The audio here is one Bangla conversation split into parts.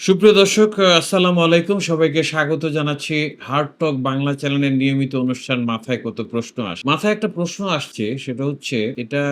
সুপ্রিয় দর্শক আসসালামু আলাইকুম। সবাইকে স্বাগত জানাচ্ছি হার্ট টক বাংলা চ্যানেলের নিয়মিত অনুষ্ঠান মাথায় কত প্রশ্ন আসে, মাথায় একটা প্রশ্ন আসছে, সেটা হচ্ছে, এটা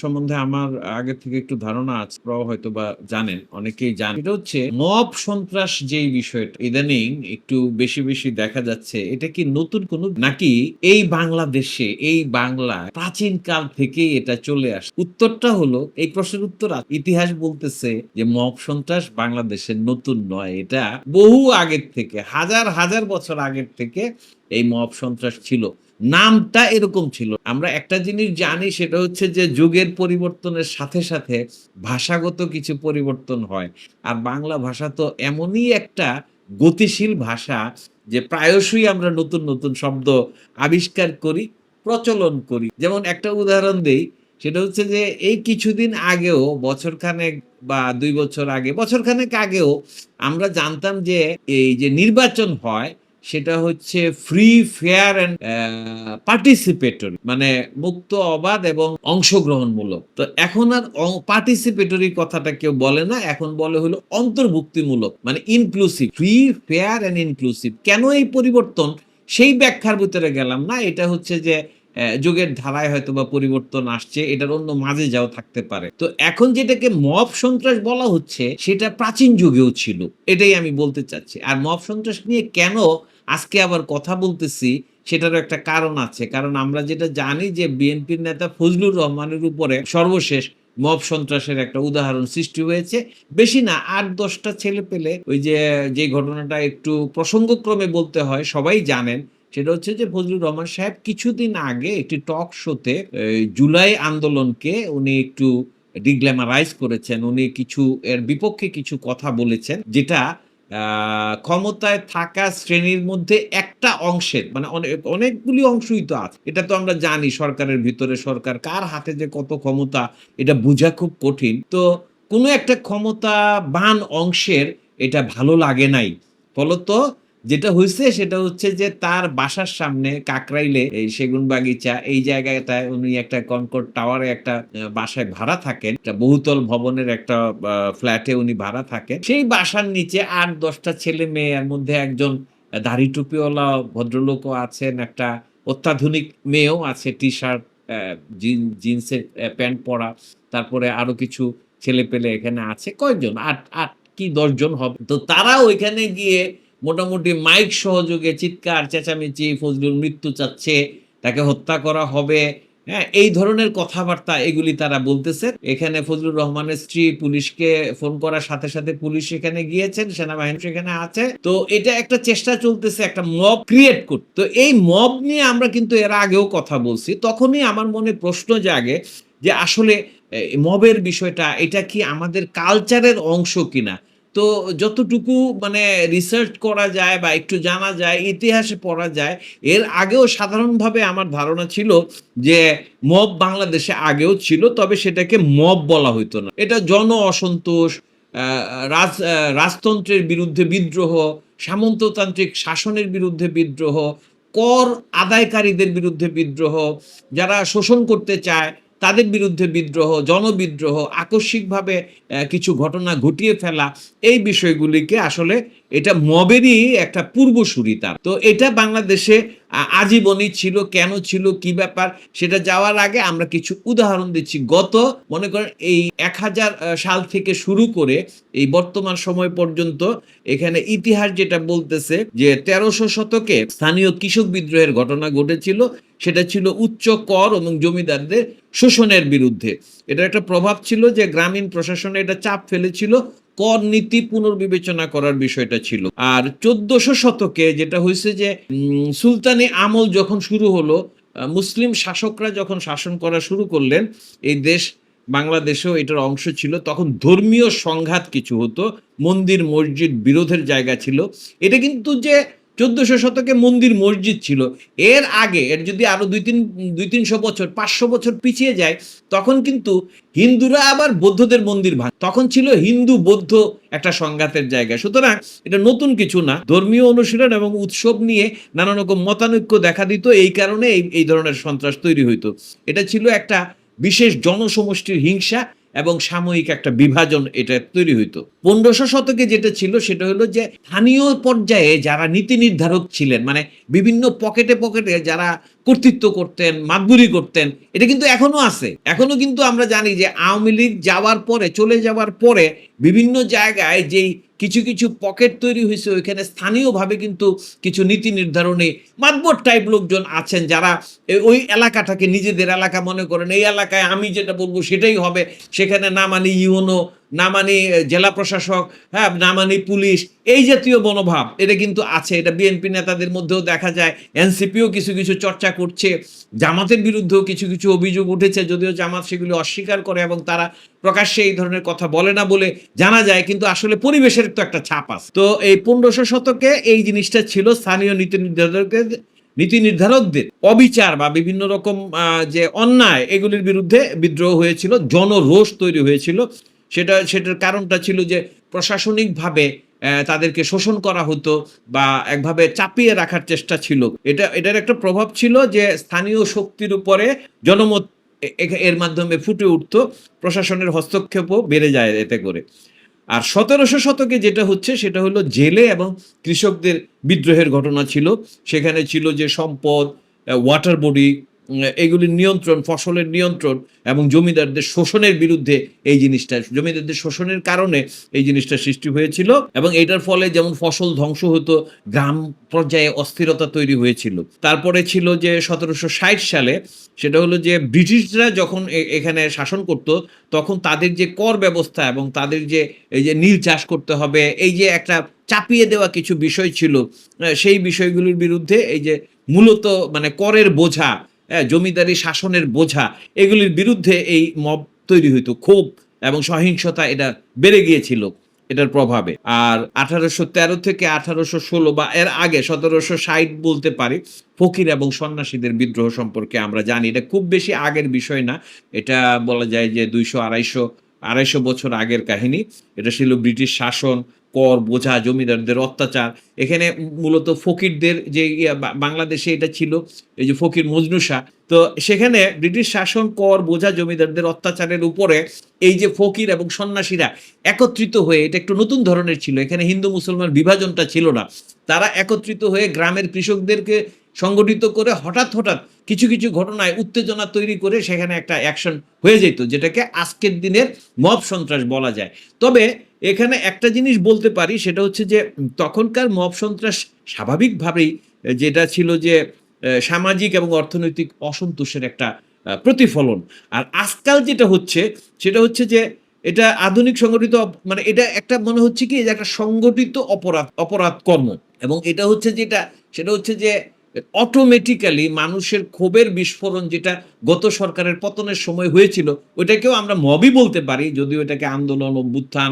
সম্বন্ধে আমার আগে থেকে একটু ধারণা আছে হয়তো বা জানেন, অনেকেই জানেন। এটা হচ্ছে, মব সন্ত্রাস যেই বিষয়টা, ইদানিং একটু বেশি বেশি দেখা যাচ্ছে, এটা কি নতুন কোন, নাকি এই বাংলাদেশে, এই বাংলা প্রাচীন কাল থেকেই এটা চলে আসে? উত্তরটা হলো, এই প্রশ্নের উত্তর। ইতিহাস বলতেছে যে মব সন্ত্রাস বাংলাদেশের নতুন নয়, এটা বহু আগের থেকে, হাজার হাজার বছর আগের থেকে এই মব সন্ত্রাস ছিল। নামটা এরকম ছিল। আমরা একটা জিনিস জানি, সেটা হচ্ছে যে যুগের পরিবর্তনের সাথে সাথে ভাষাগত কিছু পরিবর্তন হয়। আর বাংলা ভাষা তো এমনই একটা গতিশীল ভাষা যে প্রায়শই আমরা নতুন নতুন শব্দ আবিষ্কার করি, প্রচলন করি। যেমন একটা উদাহরণ দেই, সেটা হচ্ছে যে এই কিছুদিন আগেও বছরখানেক বা দুই বছর আগে, বছরখানেক আগেও আমরা জানতাম যে এই যে নির্বাচন হয়, সেটা হচ্ছে ফ্রি ফেয়ার অ্যান্ড পার্টিসিপেটরি মানে মুক্ত, অবাধ এবং অংশগ্রহণমূলক। তো এখন আর পার্টিসিপেটরি কথাটা কেউ বলে না, এখন বলে হলো অন্তর্ভুক্তিমূলক মানে inclusive free fair and inclusive কেন এই পরিবর্তন? সেই ব্যাখ্যার ভিতরে গেলাম না, এটা হচ্ছে যে যুগের ধারায় হয়তো বা পরিবর্তন আসছে, এটার অন্য মাঝে যাও থাকতে পারে। তো এখন যেটাকে মব সন্ত্রাস বলা হচ্ছে, সেটা প্রাচীন যুগেও ছিল, এটাই আমি বলতে চাচ্ছি। আর মব সন্ত্রাস নিয়ে কেন আজকে আবার কথা বলতেছি, সেটারও একটা কারণ আছে। কারণ আমরা যেটা জানি যে বিএনপির নেতা ফজলুর রহমানের উপরে সর্বশেষ মব সন্ত্রাসের একটা উদাহরণ সৃষ্টি হয়েছে। বেশি না, আট দশটা ছেলে পেলে ওই যে যে ঘটনাটা একটু প্রসঙ্গক্রমে বলতে হয়, সবাই জানেন সেটা হচ্ছে যে ফজলুর রহমান সাহেব কিছুদিন আগে একটি টক শোতে জুলাই আন্দোলনকে উনি একটু ডিগ্ল্যামারাইজ করেছেন। উনি কিছু, এর বিপক্ষে কিছু কথা বলেছেন, যেটা ক্ষমতায় থাকা শ্রেণির মধ্যে একটা অংশের মানে অনেক অনেকগুলি অংশই তো আছে। এটা তো আমরা জানি সরকারের ভিতরে, সরকার কার হাতে যে কত ক্ষমতা, এটা বোঝা খুব কঠিন। তো কোনো একটা ক্ষমতা বান অংশের এটা ভালো লাগে নাই। ফলত যেটা হয়েছে সেটা হচ্ছে যে তার বাসার সামনে কাকরাইলে এই সেগুন বাগিচা, এই জায়গাটায় উনি একটা কনকর্ড টাওয়ারে একটা বাসায় ভাড়া থাকেন। একটা বহুতল ভবনের একটা ফ্ল্যাটে উনি ভাড়া থাকেন। সেই বাসার নিচে আট, দশটা ছেলে মেয়ে, এর মধ্যে একজন দাড়ি টুপিওয়ালা ভদ্রলোকও আছেন, একটা অত্যাধুনিক মেয়েও আছে টি শার্ট জিন্সের প্যান্ট পরা। তারপরে আরও কিছু ছেলে পেলে এখানে আছে, কয়েকজন, আট আট কি দশজন হবে। তো তারা ওইখানে গিয়ে মোটামুটি মাইক সহযোগে চিৎকার, চেঁচামেচি, ফজলুর মৃত্যু চাচ্ছে, তাকে হত্যা করা হবে। হ্যাঁ এই ধরনের কথাবার্তা এগুলি তারা বলতেছে। এখানে ফজলুর রহমানের স্ত্রী পুলিশকে ফোন করার সাথে সাথে পুলিশ সেখানে গিয়েছেন, সেনাবাহিনী সেখানে আছে। তো এটা একটা চেষ্টা চলতেছে, একটা মব ক্রিয়েট করতে তো এই মব নিয়ে আমরা কিন্তু এর আগেও কথা বলছি। তখনই আমার মনে প্রশ্ন জাগে যে আসলে মবের বিষয়টা, এটা কি আমাদের কালচারের অংশ কিনা? তো যতটুকু মানে রিসার্চ করা যায় বা একটু জানা যায়, ইতিহাসে পড়া যায়, এর আগেও সাধারণভাবে আমার ধারণা ছিল যে মব বাংলাদেশে আগেও ছিল, তবে সেটাকে মব বলা হইতো না। এটা জন অসন্তোষ রাজ রাজতন্ত্রের বিরুদ্ধে বিদ্রোহ, সামন্ততান্ত্রিক শাসনের বিরুদ্ধে বিদ্রোহ, কর আদায়কারীদের বিরুদ্ধে বিদ্রোহ, যারা শোষণ করতে চায় তাদের বিরুদ্ধে বিদ্রোহ, জনবিদ্রোহ, আকস্মিকভাবে কিছু ঘটনা ঘটিয়ে ফেলা, এই বিষয়গুলিকে আসলে এটা মবেরই একটা পূর্বসূরি তার। তো এটা বাংলাদেশে আজীবনই ছিল, কেন ছিল, কি ব্যাপার, সেটা যাওয়ার আগে আমরা কিছু উদাহরণ দিচ্ছি। গত, মনে করেন এই এক হাজার সাল থেকে শুরু করে এই বর্তমান সময় পর্যন্ত এখানে ইতিহাস যেটা বলতেছে যে তেরোশো শতকে স্থানীয় কৃষক বিদ্রোহের ঘটনা ঘটেছিল। সেটা ছিল উচ্চ কর এবং জমিদারদের শোষণের বিরুদ্ধে। এটার একটা প্রভাব ছিল যে গ্রামীণ প্রশাসনে এটা চাপ ফেলেছিল, কর নীতি পুনর্বিবেচনা করার বিষয়টা ছিল। আর চোদ্দশো শতকে যেটা হয়েছে যে সুলতানি আমল যখন শুরু হলো মুসলিম শাসকরা যখন শাসন করা শুরু করলেন, এই দেশ বাংলাদেশেও এটার অংশ ছিল। তখন ধর্মীয় সংঘাত কিছু হতো, মন্দির, মসজিদ বিরোধের জায়গা ছিল। এটা কিন্তু যে চোদ্দশো শতকে মন্দির মসজিদ ছিল। এর আগে, এর যদি আরও দুই তিন, দুই তিনশো বছর, পাঁচশো বছর পিছিয়ে যায়, তখন কিন্তু হিন্দুরা আবার বৌদ্ধদের মন্দির ভাঙ তখন ছিল হিন্দু বৌদ্ধ একটা সংঘাতের জায়গা। সুতরাং এটা নতুন কিছু না। ধর্মীয় অনুশীলন এবং উৎসব নিয়ে নানা রকম মতানৈক্য দেখা দিত। এই কারণে এই এই ধরনের সন্ত্রাস তৈরি হইতো। এটা ছিল একটা বিশেষ জনসমষ্টির হিংসা। এবং সাময়িক একটা বিভাজন এটা তৈরি হইতো। পনেরোশো শতকে যেটা ছিল, সেটা হলো যে, স্থানীয় পর্যায়ে যারা নীতি নির্ধারক ছিলেন মানে বিভিন্ন পকেটে পকেটে যারা কর্তৃত্ব করতেন, মাতবুরি করতেন, এটা কিন্তু এখনও আছে। এখনও কিন্তু আমরা জানি যে আওয়ামী লীগ যাওয়ার পরে, চলে যাওয়ার পরে বিভিন্ন জায়গায় যেই কিছু কিছু পকেট তৈরি হয়েছে, ওইখানে স্থানীয়ভাবে কিন্তু কিছু নীতি নির্ধারণী মাতবর টাইপ লোকজন আছেন যারা ওই এলাকাটাকে নিজেদের এলাকা মনে করেন, এই এলাকায় আমি যেটা বলব সেটাই হবে, সেখানে না মানে ইউনো না মানি জেলা প্রশাসক হ্যাঁ না মানি পুলিশ, এই জাতীয় মনোভাব, এটা কিন্তু আছে, এটা বিএনপি নেতাদের মধ্যেও দেখা যায়, এনসিপিও কিছু কিছু চর্চা করছে, জামাতের বিরুদ্ধেও কিছু কিছু অভিযোগ উঠেছে, যদিও জামাত সেগুলি অস্বীকার করে এবং তারা প্রকাশ্যে এই ধরনের কথা বলে না বলে জানা যায়, কিন্তু আসলে পরিবেশের তো একটা ছাপ আছে। তো এই পনেরোশো শতকে এই জিনিসটা ছিল স্থানীয় নীতি নির্ধারকের, নীতি নির্ধারকদের অবিচার বা বিভিন্ন রকম যে অন্যায়, এগুলির বিরুদ্ধে বিদ্রোহ হয়েছিল, জনরোষ তৈরি হয়েছিল সেটা, সেটার কারণটা ছিল যে প্রশাসনিকভাবে তাদেরকে শোষণ করা হতো বা একভাবে চাপিয়ে রাখার চেষ্টা ছিল। এটা, এটার একটা প্রভাব ছিল যে স্থানীয় শক্তির উপরে জনমত এর মাধ্যমে ফুটে উঠতো, প্রশাসনের হস্তক্ষেপও বেড়ে যায় এতে করে। আর সতেরোশো শতকে যেটা হচ্ছে সেটা হলো জেলে এবং কৃষকদের বিদ্রোহের ঘটনা ছিল। সেখানে ছিল যে সম্পদ ওয়াটার বডি এগুলির নিয়ন্ত্রণ, ফসলের নিয়ন্ত্রণ এবং জমিদারদের শোষণের বিরুদ্ধে এই জিনিসটা, জমিদারদের শোষণের কারণে এই জিনিসটা সৃষ্টি হয়েছিল এবং এটার ফলে যেমন ফসল ধ্বংস হতো, গ্রাম পর্যায়ে অস্থিরতা তৈরি হয়েছিল। তারপরে ছিল যে সতেরোশো ষাট সালে সেটা হলো যে ব্রিটিশরা যখন এখানে শাসন করত, তখন তাদের যে কর ব্যবস্থা এবং তাদের যে, এই যে নীল চাষ করতে হবে, এই যে একটা চাপিয়ে দেওয়া কিছু বিষয় ছিল সেই বিষয়গুলির বিরুদ্ধে এই যে মূলত মানে করের বোঝা জমিদারি শাসনের বোঝা, এগুলির বিরুদ্ধে এই মব তৈরি হইতো। ক্ষোভ এবং সহিংসতা এটা বেড়ে গিয়েছিল, এটার প্রভাবে। আর আঠারোশো তেরো থেকে আঠারোশো ষোলো বা এর আগে সতেরোশো ষাট বলতে পারি, ফকির এবং সন্ন্যাসীদের বিদ্রোহ সম্পর্কে আমরা জানি। এটা খুব বেশি আগের বিষয় না, এটা বলা যায় যে দুইশো আড়াইশো আড়াইশো বছর আগের কাহিনী। এটা ছিল ব্রিটিশ শাসন কর, বোঝা, জমিদারদের অত্যাচার। এখানে মূলত ফকিরদের যে বাংলাদেশে এটা ছিল, এই যে ফকির মজনুসা তো সেখানে ব্রিটিশ শাসন, কর, বোঝা, জমিদারদের অত্যাচারের উপরে এই যে ফকির এবং সন্ন্যাসীরা একত্রিত হয়ে, এটা একটু নতুন ধরনের ছিল। এখানে হিন্দু মুসলমান বিভাজনটা ছিল না। তারা একত্রিত হয়ে গ্রামের কৃষকদেরকে সংগঠিত করে হঠাৎ হঠাৎ কিছু কিছু ঘটনায় উত্তেজনা তৈরি করে সেখানে একটা অ্যাকশন হয়ে যেত, যেটাকে আজকের দিনের মব সন্ত্রাস বলা যায়। তবে এখানে একটা জিনিস বলতে পারি, সেটা হচ্ছে যে তখনকার মব সন্ত্রাস স্বাভাবিকভাবেই যেটা ছিল যে সামাজিক এবং অর্থনৈতিক অসন্তোষের একটা প্রতিফলন। আর আজকাল যেটা হচ্ছে, সেটা হচ্ছে যে এটা আধুনিক সংগঠিত মানে এটা একটা মনে হচ্ছে কি, যে একটা সংগঠিত অপরাধ অপরাধ কর্ম এবং এটা হচ্ছে যেটা সেটা হচ্ছে যে অটোমেটিক্যালি মানুষের ক্ষোভের বিস্ফোরণ যেটা গত সরকারের পতনের সময় হয়েছিল, ওইটাকেও আমরা মবই বলতে পারি, যদিও এটাকে আন্দোলন, অভ্যুত্থান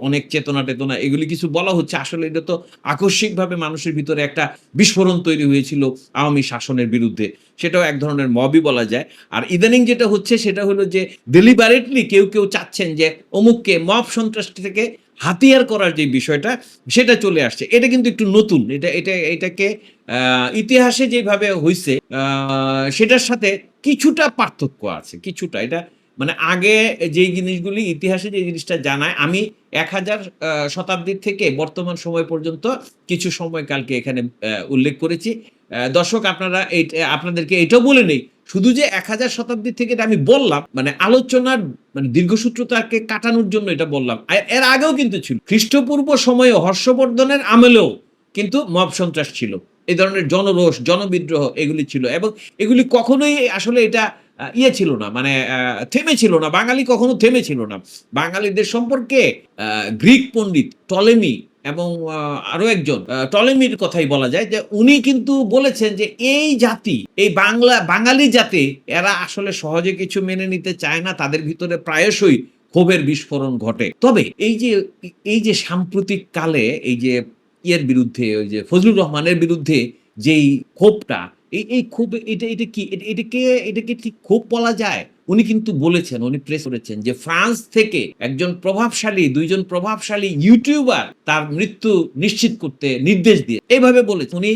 অনেক চেতনা টেতনা, এগুলি কিছু বলা হচ্ছে। আসলে এটা তো আকস্মিকভাবে মানুষের ভিতরে একটা বিস্ফোরণ তৈরি হয়েছিল আওয়ামী শাসনের বিরুদ্ধে। সেটাও এক ধরনের মবই বলা যায়। আর ইদানিং যেটা হচ্ছে সেটা হলো যে ডেলিবারেটলি কেউ কেউ চাচ্ছেন যে, অমুককে মব সন্ত্রাস থেকে হাতিয়ার করার যে বিষয়টা, সেটা চলে আসছে। এটা কিন্তু একটু নতুন। এটা এটা, এটাকে ইতিহাসে যেভাবে হয়েছে সেটার সাথে কিছুটা পার্থক্য আছে, কিছুটা। এটা মানে আগে যেই জিনিসগুলি ইতিহাসে যে জিনিসটা জানায়, আমি এক হাজার শতাব্দীর থেকে বর্তমান সময় পর্যন্ত কিছু সময়কালকে এখানে উল্লেখ করেছি। দর্শক, আপনারা এই, আপনাদেরকে এটাও বলে নেই শুধু যে এক হাজার শতাব্দী থেকে এটা আমি বললাম মানে আলোচনার মানে দীর্ঘসূত্রতাকে কাটানোর জন্য এটা বললাম। এর আগেও কিন্তু ছিল। খ্রিস্টপূর্ব সময়ে হর্ষবর্ধনের আমলেও কিন্তু মব সন্ত্রাস ছিল। এই ধরনের জনরোষ, জনবিদ্রোহ এগুলি ছিল। এবং এগুলি কখনোই আসলে এটা ইয়ে ছিল না মানে থেমে ছিল না। বাঙালি কখনো থেমে ছিল না। বাঙালিদের সম্পর্কে গ্রিক পণ্ডিত টলেমি এবং আরও একজন টলেমির কথাই বলা যায় যে উনি কিন্তু বলেছেন যে এই জাতি, এই বাংলা, বাঙালি জাতি, এরা আসলে সহজে কিছু মেনে নিতে চায় না, তাদের ভিতরে প্রায়শই ক্ষোভের বিস্ফোরণ ঘটে। তবে এই যে এই যে সাম্প্রতিক কালে এই যে ইয়ের বিরুদ্ধে, ওই যে ফজলুর রহমানের বিরুদ্ধে যেই ক্ষোভটা, এই এই ক্ষোভ, এটা এটা কি, এটা- এটাকে এটাকে ঠিক ক্ষোভ বলা যায়? উনি কিন্তু বলেছেন, উনি প্রেস করেছেন যে ফ্রান্স থেকে একজন প্রভাবশালী, দুইজন প্রভাবশালী ইউটিউবার তার মৃত্যু নিশ্চিত করতে নির্দেশ দিয়ে এইভাবে বলেছেন। উনি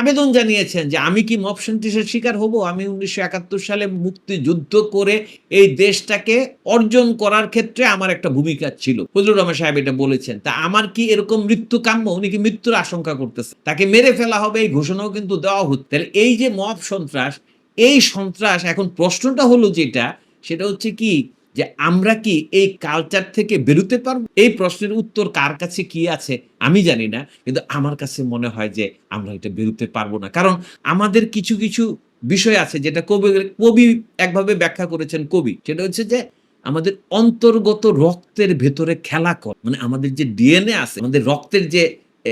আবেদন জানিয়েছেন যে আমি কি মব সন্ত্রাসের শিকার হব? আমি উনিশশো একাত্তর সালে মুক্তিযুদ্ধ করে এই দেশটাকে অর্জন করার ক্ষেত্রে আমার একটা ভূমিকা ছিল। ফজলুর রহমান সাহেব এটা বলেছেন। তা আমার কি এরকম মৃত্যু কাম্য? উনি কি মৃত্যুর আশঙ্কা করতেছে তাকে মেরে ফেলা হবে এই ঘোষণাও কিন্তু দেওয়া হচ্ছে। তাহলে এই যে মব সন্ত্রাস এই সন্ত্রাস, এখন প্রশ্নটা হলো যেটা, সেটা হচ্ছে কি, যে আমরা কি এই কালচার থেকে বেরোতে পারব? এই প্রশ্নের উত্তর কার কাছে কি আছে, আমি জানি না, কিন্তু আমার কাছে মনে হয় যে আমরা এটা বেরোতে পারব না। কারণ আমাদের কিছু কিছু বিষয় আছে যেটা কবি কবি একভাবে ব্যাখ্যা করেছেন কবি, সেটা হচ্ছে যে আমাদের অন্তর্গত রক্তের ভেতরে খেলা কর। মানে আমাদের যে ডিএনএ আছে, আমাদের রক্তের যে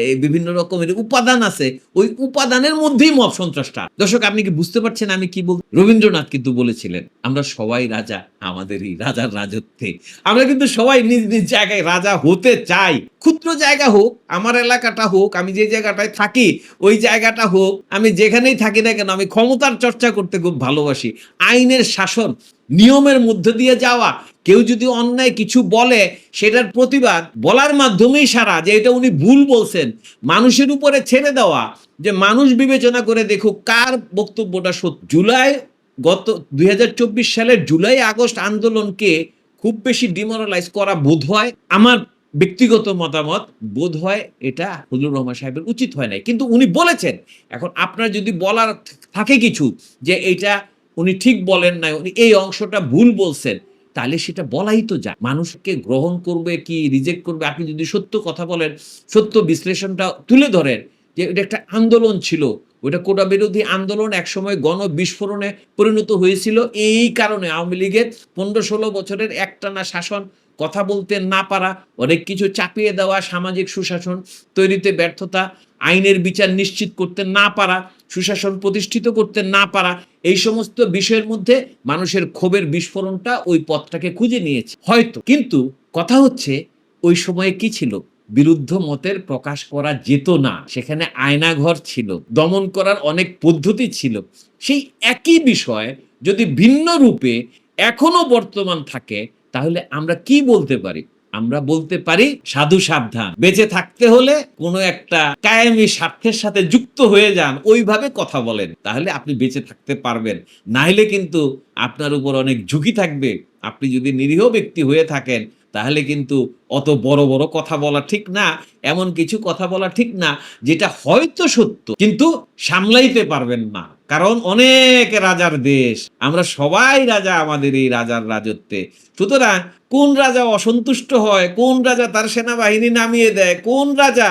এই বিভিন্ন রকমের উপাদান আছে, ওই উপাদানের মধ্যেই মব সন্ত্রাসটা। দর্শক, আপনি কি বুঝতে পারছেন আমি কি বল রবীন্দ্রনাথ কিন্তু বলেছিলেন, আমরা সবাই রাজা আমাদের এই রাজার রাজত্বে। আমরা কিন্তু সবাই নিজ নিজ জায়গায় রাজা হতে চাই। ক্ষুদ্র জায়গা হোক, আমার এলাকাটা হোক, আমি যে জায়গাটায় থাকি, ওই জায়গাটা হোক, আমি যেখানেই থাকি না কেন, আমি ক্ষমতার চর্চা করতে খুব ভালোবাসি। আইনের শাসন নিয়মের মধ্যে দিয়ে যাওয়া। কেউ যদি অন্যায় কিছু বলে, সেটার প্রতিবাদ বলার মাধ্যমেই সারা, যে এটা উনি ভুল বলছেন। মানুষের উপরে ছেড়ে দেওয়া, যে মানুষ বিবেচনা করে দেখুক কার বক্তব্যটা সত্য। জুলাই গত দুই হাজার চব্বিশ সালের জুলাই আগস্ট আন্দোলনকে খুব বেশি ডিমোরালাইজ করা বোধ হয়। আমার ব্যক্তিগত মতামত, বোধ হয় এটা হুজুর রহমান সাহেবের উচিত হয় নাই। কিন্তু উনি বলেছেন, এখন আপনার যদি বলার থাকে কিছু, যে এইটা উনি ঠিক বলেন নাই, উনি এই অংশটা ভুল বলছেন, তাহলে সেটা বলাই তো যায়। মানুষকে গ্রহণ করবে কি রিজেক্ট করবে? আপনি যদি সত্য কথা বলেন, সত্য বিশ্লেষণটা তুলে ধরেন যে এটা একটা আন্দোলন ছিল ওটা কোটা বিরোধী আন্দোলন একসময় গণ বিস্ফোরণে পরিণত হয়েছিল। এই কারণে আওয়ামী লীগের পনেরো ষোলো বছরের একটানা শাসন, কথা বলতে না পারা, অনেক কিছু চাপিয়ে দেওয়া, সামাজিক সুশাসন তৈরিতে ব্যর্থতা, আইনের বিচার নিশ্চিত করতে না পারা সুশাসন প্রতিষ্ঠিত করতে না পারা, এই সমস্ত বিষয়ের মধ্যে মানুষের ক্ষোভের বিস্ফোরণটা ওই পথটাকে খুঁজে নিয়েছে। হয়তো। কিন্তু কথা হচ্ছে, ওই সময়ে কি ছিল? বিরুদ্ধ মতের প্রকাশ করা যেত না। সেখানে আয়নাঘর ছিল। দমন করার অনেক পদ্ধতি ছিল। সেই একই বিষয় যদি ভিন্ন রূপে এখনও বর্তমান থাকে, তাহলে আমরা কি বলতে পারি? আমরা বলতে পারি সাধু সাবধান। বেঁচে থাকতে হলে কোনো একটা কায়েমি স্বার্থের সাথে যুক্ত হয়ে যান, ওইভাবে কথা বলেন। তাহলে আপনি বেঁচে থাকতে পারবেন। নাহলে কিন্তু আপনার উপর অনেক ঝুঁকি থাকবে। আপনি যদি নিরীহ ব্যক্তি হয়ে থাকেন, তাহলে কিন্তু অত বড় বড় কথা বলা ঠিক না, এমন কিছু কথা বলা ঠিক না, যেটা হয়তো সত্য, কিন্তু সামলাইতে পারবেন না। কারণ অনেক রাজার দেশ। আমরা সবাই রাজা, আমাদের এই রাজার রাজত্বে। সুতরাং কোন রাজা অসন্তুষ্ট হয়, কোন রাজা তার সেনাবাহিনী নামিয়ে দেয়, কোন রাজা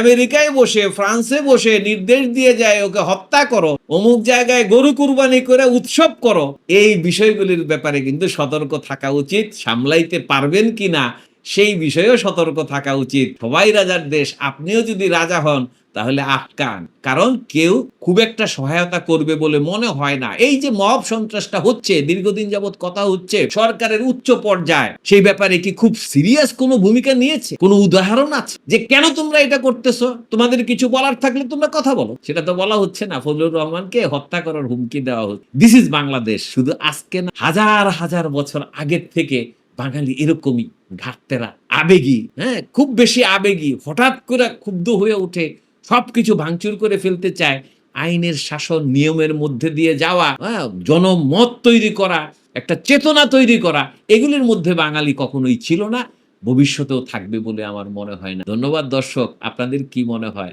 আমেরিকায় বসে, ফ্রান্সে বসে নির্দেশ দিয়ে যায়, ওকে হত্যা করো, অমুক জায়গায় গরু কুরবানি করে উৎসব করো, এই বিষয়গুলির ব্যাপারে কিন্তু সতর্ক থাকা উচিত। সামলাইতে পারবেন কিনা সেই বিষয়েও সতর্ক থাকা উচিত। সবাই রাজার দেশ, আপনিও যদি রাজা হন, তাহলে আটকান কারণ কেউ খুব একটা সহায়তা করবে বলে মনে হয় না। এই যে মব সন্ত্রাসটা হচ্ছে, দীর্ঘদিন যাবৎ কথা হচ্ছে, সরকারের উচ্চ পর্যায়ে, সেই ব্যাপারে কি খুব সিরিয়াস কোনো ভূমিকা নিয়েছে? কোনো উদাহরণ আছে? যে কেন তোমরা এটা করতেছো? তোমাদের কিছু বলার থাকলে তোমরা কথা বলো। সেটা তো বলা হচ্ছে না। ফজলুর রহমানকে হত্যা করার হুমকি দেওয়া হচ্ছে। দিস ইজ বাংলাদেশ শুধু আজকে না, হাজার হাজার বছর আগের থেকে বাঙালি এরকমই ঘাটতেরা আবেগী হ্যাঁ খুব বেশি আবেগী হঠাৎ করে ক্ষুব্ধ হয়ে ওঠে সবকিছু ভাঙচুর করে ফেলতে চায় আইনের শাসন নিয়মের মধ্যে দিয়ে যাওয়া হ্যাঁ, জনমত তৈরি করা একটা চেতনা তৈরি করা এগুলির মধ্যে বাঙালি কখনোই ছিল না ভবিষ্যতেও থাকবে বলে আমার মনে হয় না। ধন্যবাদ দর্শক আপনাদের কি মনে হয়?